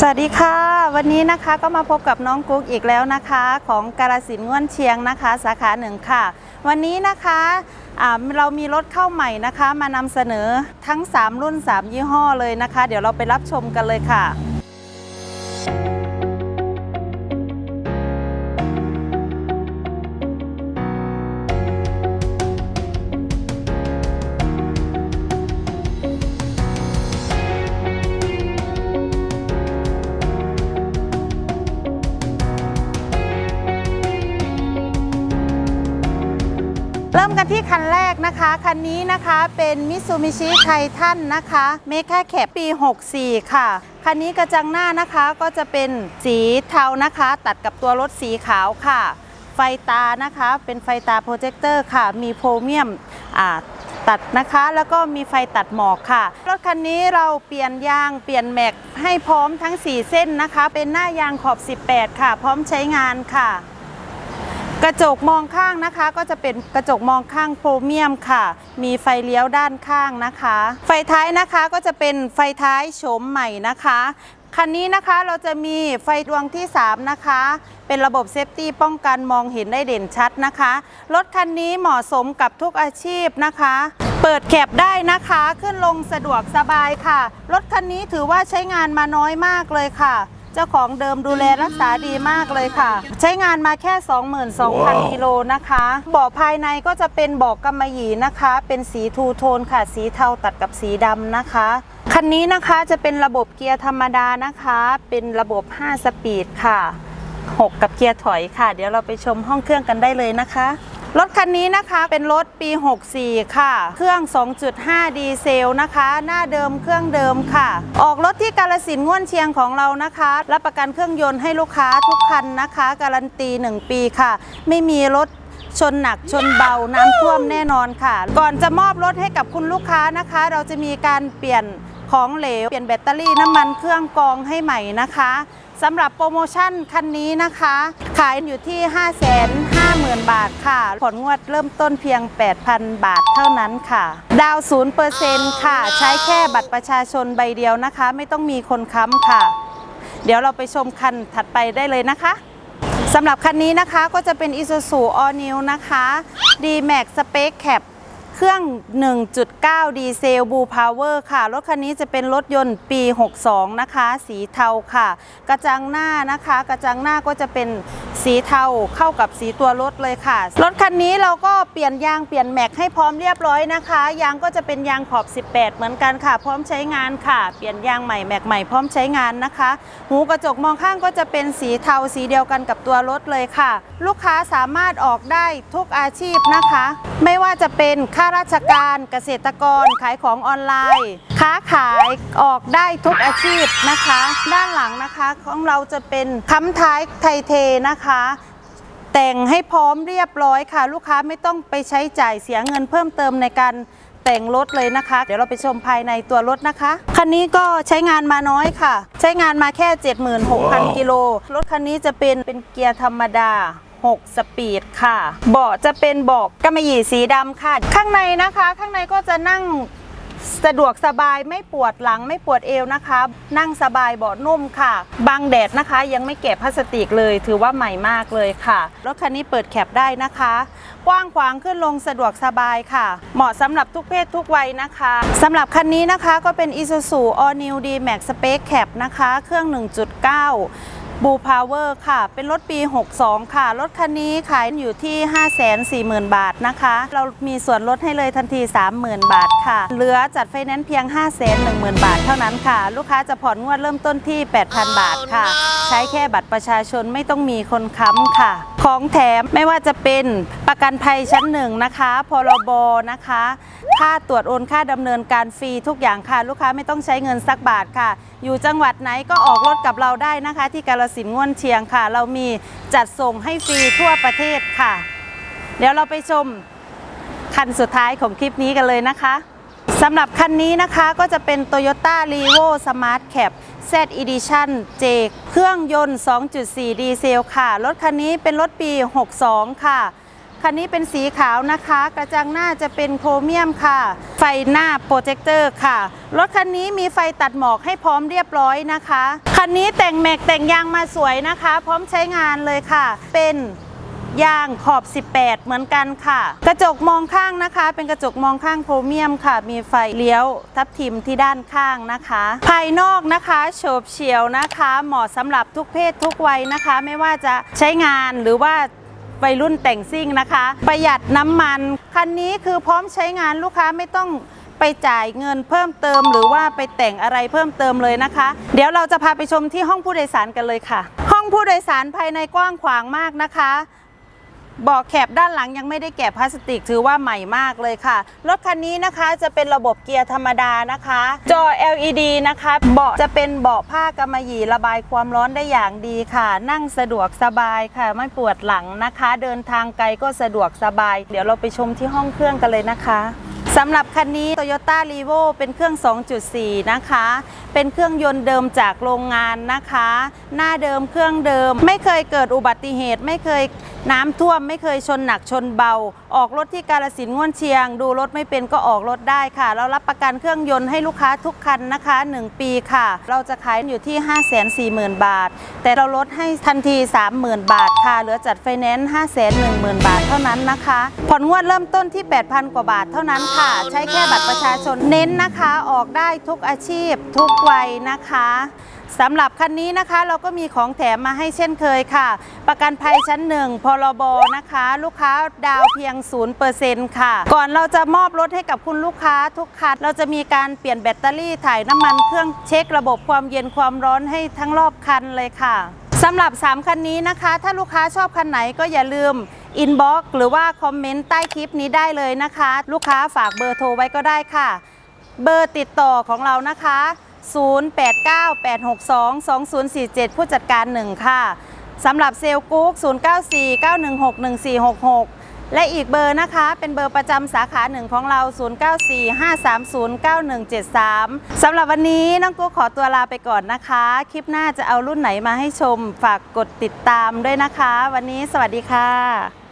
สวัสดีค่ะ วันนี้นะคะก็มาพบกับน้องกุ๊กอีกแล้วนะคะ ของกาลสินง่วนเชียงนะคะ สาขาหนึ่งค่ะ วันนี้นะคะอ่าเรามีรถเข้าใหม่นะคะ มานำเสนอทั้ง 3 รุ่น 3 ยี่ห้อเลยนะคะ เดี๋ยวเราไปรับชมกันเลยค่ะ เริ่มกันที่คันแรกนะคะ คันนี้นะคะเป็น Mitsubishi Titan นะคะเมคาแคปปี 64 ค่ะ คันนี้กระจังหน้านะคะก็จะเป็นสีเทานะคะ ตัดกับตัวรถสีขาวค่ะ ไฟตานะคะเป็นไฟตาโปรเจคเตอร์ค่ะ มีโพรเมียมตัดนะคะแล้วก็มีไฟตัดหมอกค่ะ รถคันนี้เราเปลี่ยนยางเปลี่ยนแม็กให้พร้อมทั้ง 4 เส้นนะคะ เป็นหน้ายางขอบ 18 ค่ะ พร้อมใช้งานค่ะ กระจกมองข้างนะคะก็จะเป็นกระจกมองข้างโพรเมียมค่ะ มีไฟเลี้ยวด้านข้างนะคะ ไฟท้ายนะคะก็จะเป็นไฟท้ายโฉมใหม่นะคะคันนี้นะคะเราจะมีไฟดวงที่ 3 นะคะ เป็นระบบเซฟตี้ป้องกันมองเห็นได้เด่นชัดนะคะ รถคันนี้เหมาะสมกับทุกอาชีพนะคะ เปิดแคบได้นะคะขึ้นลงสะดวกสบายค่ะ รถคันนี้ถือว่าใช้งานมาน้อยมากเลยค่ะ เจ้าของเดิมดูแลรักษาดีมากเลยค่ะ ใช้งานมาแค่ 22,000 กิโลนะคะเบาะภายในก็จะเป็นเบาะกำมะหยี่นะคะ เป็นสีทูโทนค่ะ สีเทาตัดกับสีดำนะคะคันนี้นะคะจะเป็นระบบเกียร์ธรรมดานะคะ เป็นระบบ 5 สปีดค่ะ 6 กับเกียร์ถอยค่ะ เดี๋ยวเราไปชมห้องเครื่องกันได้เลยนะคะ รถคันนี้นะคะเป็นรถปี 64 ค่ะ เครื่อง 2.5 ดีเซลนะคะ หน้าเดิมเครื่องเดิมค่ะ ออกรถที่กาลสินง่วนเชียงของเรานะคะ รับประกันเครื่องยนต์ให้ลูกค้าทุกคันนะคะ การันตี 1 ปีค่ะ ไม่มีรถชนหนักชนเบาน้ำท่วมแน่นอนค่ะ ก่อนจะมอบรถให้กับคุณลูกค้านะคะ เราจะมีการเปลี่ยนของเหลว เปลี่ยนแบตเตอรี่น้ำมันเครื่องกองให้ใหม่นะคะสำหรับโปรโมชั่นคันนี้นะคะ ขายอยู่ที่5 5 0 0 0 0 บาทค่ะผลงวดเริ่มต้นเพียง 8,000 บาทเท่านั้นค่ะ ดาว 0%ค่ะ ใช้แค่บัตรประชาชนใบเดียวนะคะ ไม่ต้องมีคนค้ำค่ะ เดี๋ยวเราไปชมคันถัดไปได้เลยนะคะสำหรับคันนี้นะคะก็จะเป็น Isuzu All New นะคะ D-Max Space Cap เครื่อง 1.9 ดีเซล Blue Power ค่ะ รถคันนี้จะเป็นรถยนต์ปี 62 นะคะ สีเทาค่ะ กระจังหน้านะคะ กระจังหน้าก็จะเป็น สีเทาเข้ากับสีตัวรถเลยค่ะ รถคันนี้เราก็เปลี่ยนยางเปลี่ยนแม็กให้พร้อมเรียบร้อยนะคะ ยางก็จะเป็นยางขอบ 18 เหมือนกันค่ะ พร้อมใช้งานค่ะ เปลี่ยนยางใหม่แม็กใหม่พร้อมใช้งานนะคะ หูกระจกมองข้างก็จะเป็นสีเทาสีเดียวกันกับตัวรถเลยค่ะ ลูกค้าสามารถออกได้ทุกอาชีพนะคะ ไม่ว่าจะเป็นข้าราชการเกษตรกรขายของออนไลน์ ค้าขายออกได้ทุกอาชีพนะคะ ด้านหลังนะคะของเราจะเป็นค้ำท้ายไทยเทนะคะ แต่งให้พร้อมเรียบร้อยค่ะ ลูกค้าไม่ต้องไปใช้จ่ายเสียเงินเพิ่มเติมในการแต่งรถเลยนะคะ เดี๋ยวเราไปชมภายในตัวรถนะคะ คันนี้ก็ใช้งานมาน้อยค่ะ ใช้งานมาแค่ 76,000 กิโล รถคันนี้จะเป็นเป็นเกียร์ธรรมดา 6 สปีดค่ะ เบาะจะเป็นเบาะกำมะหยี่สีดำค่ะ ข้างในนะคะ ข้างในก็จะนั่ง สะดวกสบายไม่ปวดหลังไม่ปวดเอวนะคะ นั่งสบายเบาะนุ่มค่ะบังแดดนะคะยังไม่แกะพลาสติกเลย ถือว่าใหม่มากเลยค่ะ รถคันนี้เปิดแคปได้นะคะ กว้างขวางขึ้นลงสะดวกสบายค่ะ เหมาะสำหรับทุกเพศทุกวัยนะคะสำหรับคันนี้นะคะก็เป็น Isuzu All New D-Max Space Cap นะคะ เครื่อง 1.9 บูพาวเวอร์ค่ะ เป็นรถปี 62 ค่ะ รถคันนี้ขายอยู่ที่ 540,000 บาทนะคะ เรามีส่วนลดให้เลยทันที 30,000 บาทค่ะ เหลือจัดไฟแนนซ์เพียง 510,000 บาทเท่านั้นค่ะ ลูกค้าจะผ่อนงวดเริ่มต้นที่ 8,000 บาทค่ะ ใช้แค่บัตรประชาชนไม่ต้องมีคนค้ำค่ะ ของแถมไม่ว่าจะเป็นประกันภัยชั้นหนึ่งนะคะพรบนะคะ ค่าตรวจโอนค่าดำเนินการฟรีทุกอย่างค่ะ ลูกค้าไม่ต้องใช้เงินสักบาทค่ะ อยู่จังหวัดไหนก็ออกรถกับเราได้นะคะ ที่กาลสินง่วนเชียงค่ะ เรามีจัดส่งให้ฟรีทั่วประเทศค่ะ เดี๋ยวเราไปชมคันสุดท้ายของคลิปนี้กันเลยนะคะสำหรับคันนี้นะคะก็จะเป็น Toyota r e v o Smart Cap Z Edition J เครื่องยนต์ 2.4 ดีเซลค่ะ รถคันนี้เป็นรถปี 62 ค่ะ คันนี้เป็นสีขาวนะคะ กระจังหน้าจะเป็นโครเมียมค่ะ ไฟหน้าโปรเจคเตอร์ค่ะ รถคันนี้มีไฟตัดหมอกให้พร้อมเรียบร้อยนะคะ คันนี้แต่งแม็กแต่งยางมาสวยนะคะ พร้อมใช้งานเลยค่ะ เป็น ยางขอบ 18 เหมือนกันค่ะ กระจกมองข้างนะคะ เป็นกระจกมองข้างโครเมียมค่ะ มีไฟเลี้ยวทับทิมที่ด้านข้างนะคะ ภายนอกนะคะโฉบเฉียวนะคะ เหมาะสำหรับทุกเพศทุกวัยนะคะ ไม่ว่าจะใช้งานหรือว่าวัยรุ่นแต่งซิ่งนะคะ ประหยัดน้ำมัน คันนี้คือพร้อมใช้งานลูกค้าไม่ต้องไปจ่ายเงินเพิ่มเติม หรือว่าไปแต่งอะไรเพิ่มเติมเลยนะคะ เดี๋ยวเราจะพาไปชมที่ห้องผู้โดยสารกันเลยค่ะ ห้องผู้โดยสารภายในกว้างขวางมากนะคะ บาะแคบด้านหลังยังไม่ได้แกะพลาสติกถือว่าใหม่มากเลยค่ะ รถคันนี้นะคะจะเป็นระบบเกียร์ธรรมดานะคะ จอ LED นะคะเบาะจะเป็นเบาะผ้ากำมะหยี่ระบายความร้อนได้อย่างดีค่ะ นั่งสะดวกสบายค่ะ ไม่ปวดหลังนะคะ เดินทางไกลก็สะดวกสบาย เดี๋ยวเราไปชมที่ห้องเครื่องกันเลยนะคะสำหรับคันนี้ Toyota r e v o เป็นเครื่อง 2.4 นะคะ เป็นเครื่องยนต์เดิมจากโรงงานนะคะ หน้าเดิมเครื่องเดิม ไม่เคยเกิดอุบัติเหตุไม่เคย น้ำท่วมไม่เคยชนหนักชนเบา ออกรถที่กาลสินง่วนเชียง ดูรถไม่เป็นก็ออกรถได้ค่ะ เรารับประกันเครื่องยนต์ให้ลูกค้าทุกคันนะคะ 1 ปีค่ะ เราจะขายอยู่ที่ 540,000 บาท แต่เราลดให้ทันที 30,000 บาทค่ะเหลือจัดไฟแนนซ์510,000 บาทเท่านั้นนะคะผ่อนงวดเริ่มต้นที่ 8,000 กว่าบาทเท่านั้นค่ะ ใช้แค่บัตรประชาชนเน้นนะคะออกได้ทุกอาชีพ ทุกวัยนะคะ สำหรับคันนี้นะคะเราก็มีของแถมมาให้เช่นเคยค่ะ ประกันภัยชั้นหนึ่งพรบนะคะ ลูกค้าดาวเพียง0%ค่ะ ก่อนเราจะมอบรถให้กับคุณลูกค้าทุกคันเราจะมีการเปลี่ยนแบตเตอรี่ถ่ายน้ำมันเครื่องเช็คระบบความเย็นความร้อนให้ทั้งรอบคันเลยค่ะสำหรับ 3 คันนี้นะคะ ถ้าลูกค้าชอบคันไหนก็อย่าลืมอินบ็อกหรือว่าคอมเมนต์ใต้คลิปนี้ได้เลยนะคะ ลูกค้าฝากเบอร์โทรไว้ก็ได้ค่ะ เบอร์ติดต่อของเรานะคะ 0898622047 ผู้จัดการ 1 ค่ะสำหรับเซลกุ๊ก0949161466 และอีกเบอร์นะคะ เป็นเบอร์ประจำสาขาหนึ่งของเรา 0945309173 สำหรับวันนี้น้องกุ๊กขอตัวลาไปก่อนนะคะ คลิปหน้าจะเอารุ่นไหนมาให้ชม ฝากกดติดตามด้วยนะคะ วันนี้สวัสดีค่ะ